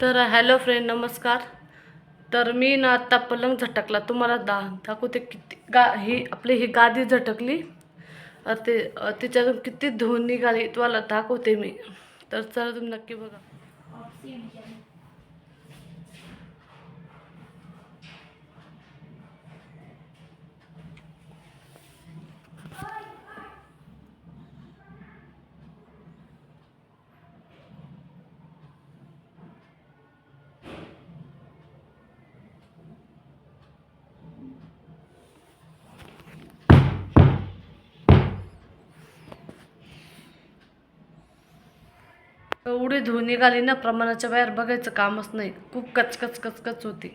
तर hello friend नमस्कार. तर मी ना आत्ता पलंग झटकला. तुम्हाला दा दाखवते किती गा ही आपली ही गादी झटकली. ते तिच्यातून किती धुवून निघाली तुम्हाला दाखवते मी. तर चला तुम्ही नक्की बघा. एवढी धूळ निघाली ना प्रमाणाच्या बाहेर बघायचं कामच नाही. खूप कचकच कचकच होती.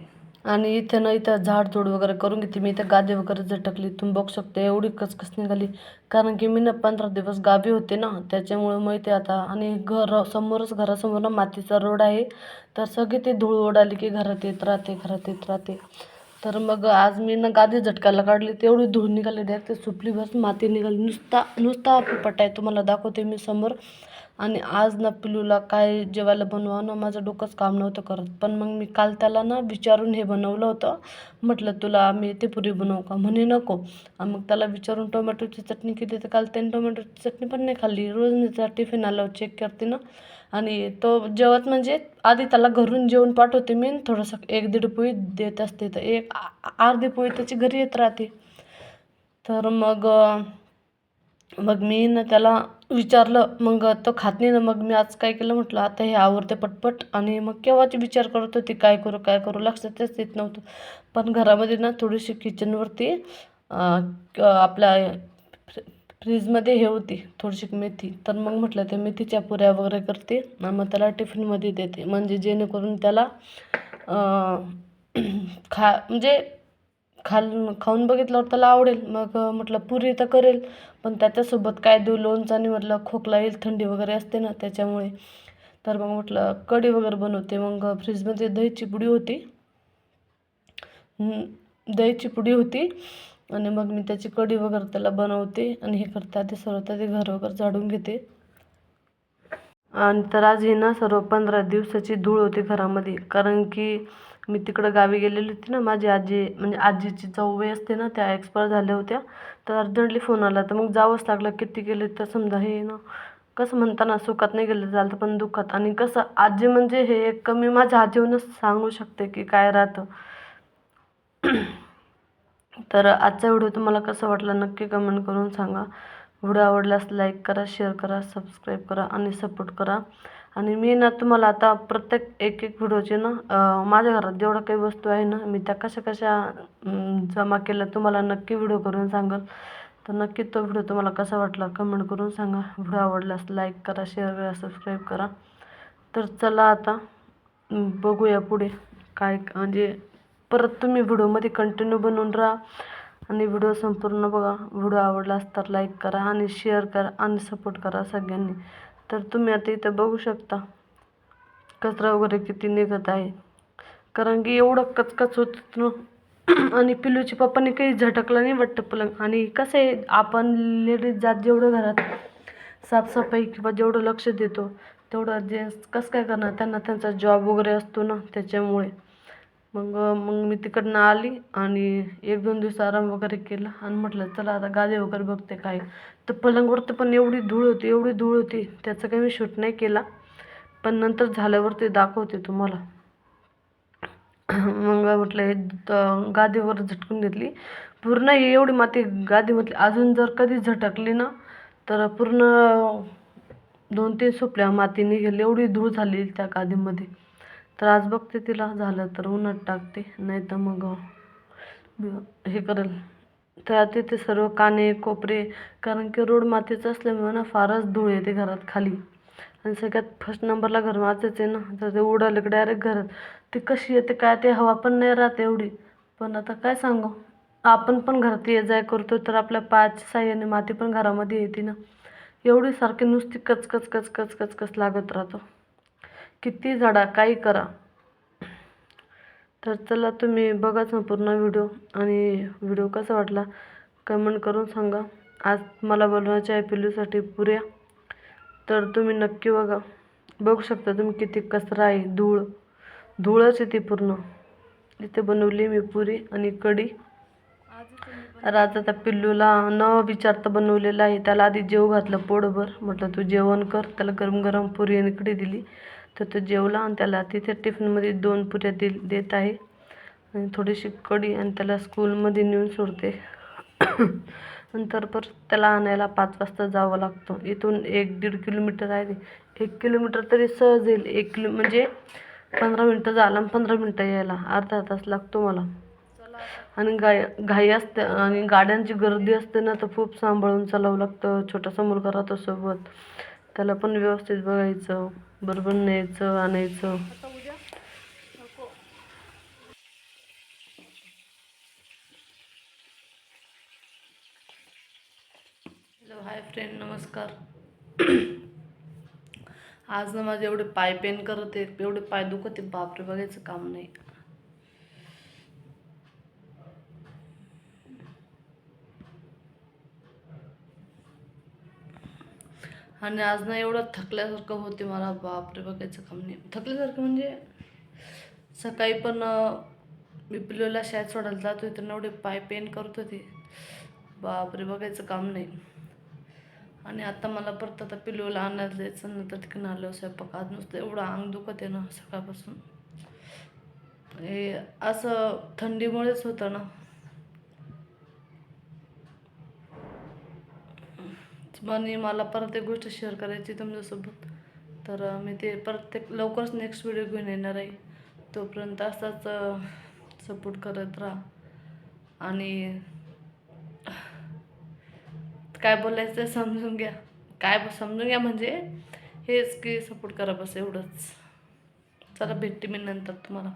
आणि इथे ना इथं झाडझूड वगैरे करून घेते मी. इथं गादी वगैरे झटकली तुम्ही बघू शकता एवढी कचकच निघाली. कारण की मी ना पंधरा दिवस गावी होते ना त्याच्यामुळे मग इथे आता. आणि घर समोरच घरासमोर ना मातीचा रोड आहे. तर सगळी ती धूळ ओढाली की घरात येत राहते घरात येत राहते. तर मग आज मी ना गादी झटकायला काढली. तेवढी धूळ निघाली डायरेक्ट ते सुपली बस माती निघाली. नुसता नुसता पट्टा आहे. तुम्हाला दाखवते मी समोर. आणि आज ना पिलूला काय जेवायला बनवावं ना माझं डोकंच काम नव्हतं करत. पण मग मी काल त्याला ना विचारून हे बनवलं होतं. म्हटलं तुला मी ते पुरी बनवू का? म्हणे नको. मग त्याला विचारून टोमॅटोची चटणी केली. तर काल त्याने टोमॅटोची चटणी पण नाही खाल्ली. रोज मी टिफिन आलं चेक करते ना. आणि तो जेवत म्हणजे आधी त्याला घरून जेवण पाठवते मी थोडंसं एक दीड पोळी देत असते. तर एक अर्धी पोळी त्याची घरी येत राहते. तर मग मग मी ना त्याला विचारलं मग तो खात नाही ना. मग मी आज काय केलं म्हटलं आता हे आवडते पटपट. आणि मग केव्हाची विचार करत होती काय करू काय करू लक्षातच येत नव्हतं. पण घरामध्ये ना थोडीशी किचनवरती आपल्या फ्रीजमध्ये हे होती थोडीशी मेथी. तर मग म्हटलं ते मेथीच्या पुऱ्या वगैरे करते. आणि मग त्याला टिफिनमध्ये देते. म्हणजे जेणेकरून त्याला खा म्हणजे खाल खाऊन बघितल्यावर त्याला आवडेल. मग म्हटलं पुरी तर करेल पण त्याच्यासोबत काय देऊ? लोणचं आणि म्हटलं खोकला येईल थंडी वगैरे असते ना त्याच्यामुळे. तर मग म्हटलं कढी वगैरे बनवते. मग फ्रीजमध्ये दहीची पुडी होती. दहीची पुडी होती. आणि मग मी त्याची कढी वगैरे त्याला बनवते आणि हे करता. ते सर्व त्याचे घर वगैरे झाडून घेते. आणि तर आज ही ना सर्व पंधरा दिवसाची धूळ होती घरामध्ये. कारण की मी तिकडं गावी गेलेली होती ना माझी आजी म्हणजे आजीची जाऊबाई असते ना त्या एक्सपायर झाल्या होत्या. तर अर्जंटली फोन आला तर मग जावंच लागलं. किती गेले तर समजा हे ना कसं म्हणताना सुखात नाही गेलं चालतं पण दुःखात. आणि कसं आजी म्हणजे हे एक मी माझ्या आजीवरूनच सांगू शकते की काय राहतं. तर आजचा व्हिडिओ तुम्हाला कसा वाटला नक्की कमेंट करून सांगा. व्हिडिओ आवडल्यास लाईक करा शेअर करा सबस्क्राईब करा आणि सपोर्ट करा. आणि मी ना तुम्हाला आता प्रत्येक एक एक व्हिडिओचे ना माझ्या घरात जेवढ्या काही वस्तू आहे ना मी त्या कशा कशा जमा केल्या तुम्हाला नक्की व्हिडिओ करून सांगेल. तर नक्की तो व्हिडिओ तुम्हाला कसा वाटला कमेंट करून सांगा. व्हिडिओ आवडल्यास लाईक करा शेअर करा सबस्क्राईब करा. तर चला आता बघूया पुढे काय म्हणजे परत तुम्ही व्हिडिओमध्ये कंटिन्यू बनवून राहा. आणि व्हिडिओ संपूर्ण बघा. व्हिडिओ आवडला तर लाईक करा आणि शेअर करा आणि सपोर्ट करा सगळ्यांनी. तर तुम्ही आता इथं बघू शकता. कचरा वगैरे किती निघत आहे. कारण की एवढं कचकच होत ना. आणि पिलूच्या पप्पाने काही झटकलं नाही वाटतं पलंग. आणि कसं आहे आपण लेडीज जात जेवढं घरात साफसफाई किंवा जेवढं लक्ष देतो तेवढं जे कसं काय करणार? त्यांना त्यांचा जॉब वगैरे असतो ना त्याच्यामुळे. मग मग मी तिकडनं आली आणि एक दोन दिवस आराम वगैरे केला आणि म्हटलं चला आता गादी वगैरे बघते काय तर पलंगवरती पण एवढी धूळ होती एवढी धूळ होती त्याचं काही मी शूट नाही केला. पण नंतर झाल्यावरती दाखवते तुम्हाला. मग म्हटलं हे गादीवर झटकून घेतली. पूर्ण एवढी माती गादीमधली अजून जर कधी झटकली ना तर पूर्ण दोन तीन सुपल्या माती निघेल एवढी धूळ झाली त्या गादीमध्ये. तर आज बघते तिला झालं तर उन्हात टाकते नाही तर मग हे करेल. तर तिथे सर्व काने कोपरे कारण की रोड मातीचं असल्यामुळे ना फारच धूळ येते घरात खाली. आणि सगळ्यात फर्स्ट नंबरला घर माझंच आहे ना तर ते उडालं की डायरेक्ट घरात. ती कशी येते काय ते हवा पण नाही राहत एवढी. पण आता काय सांगू? आपण पण घरात ये जाय करतो तर आपल्या पायाच्या साह्याने माती पण घरामध्ये येते ना. एवढी सारखी नुसती कचकच कचकच कचकच लागत राहतो. किती झाडा काही करा. तर चला तुम्ही बघा संपूर्ण व्हिडिओ आणि व्हिडिओ कसा वाटला कमेंट करून सांगा. आज मला बनवायच्या आहे पिल्लूसाठी पुऱ्या. तर तुम्ही नक्की बघा. बघू शकता तुम्ही किती कचरा आहे धूळ. धुळच येते पूर्ण. इथे बनवली मी पुरी आणि कढी. राजा त्या पिल्लूला न विचारता बनवलेला आहे. त्याला आधी जेव घातलं पोटभर. म्हटलं तू जेवण कर. त्याला गरम गरम पुरी आणि कढी दिली. तर तो जेवला आणि त्याला तिथे टिफिनमध्ये दोन पुऱ्या दिल देत आहे. आणि थोडीशी कडी आणि त्याला स्कूलमध्ये नेऊन सोडते. नंतर परत त्याला आणायला पाच वाजता जावं लागतं. इथून एक दीड किलोमीटर आहे ते. एक किलोमीटर तरी सहज येईल. एक किलो म्हणजे पंधरा मिनटं झाला आणि पंधरा मिनटं यायला. अर्धा तास लागतो मला. आणि गाय घाई असते आणि गाड्यांची गर्दी असते ना तर खूप सांभाळून चालावं लागतं. छोटासा मुलगा राहतो सोबत. त्याला पण व्यवस्थित बघायचं बरोबर न्यायचं आणायचं. हॅलो हाय फ्रेंड नमस्कार. आज ना माझे एवढे पाय पेन करत आहेत एवढे पाय दुखत आहेत बापरे बघायचं काम नाही. आणि आज ना एवढं थकल्यासारखं होते मला बापरे बघायचं काम नाही. थकल्यासारखं म्हणजे सकाळी पण मी पिल्लूला शाळेत सोडायला जात होते त्यांना एवढे पाय पेन करत होते. बापरे बघायचं काम नाही. आणि आता मला परत आता पिल्लूला आणायला जायचं नंतर तिकडून आलं स्वयंपाक. आज नुसतं एवढं अंग दुखत आहे ना सकाळपासून. हे असं थंडीमुळेच होतं ना. आणि मला परत एक गोष्ट शेअर करायची तुमच्यासोबत. तर मी ते प्रत्येक लवकरच नेक्स्ट व्हिडिओ घेऊन येणार आहे. तोपर्यंत असाच सपोर्ट करत राहा. आणि काय बोलायचं आहे समजून घ्या. काय समजून घ्या म्हणजे हेच की सपोर्ट करा बस एवढंच. चला भेटते मी नंतर तुम्हाला.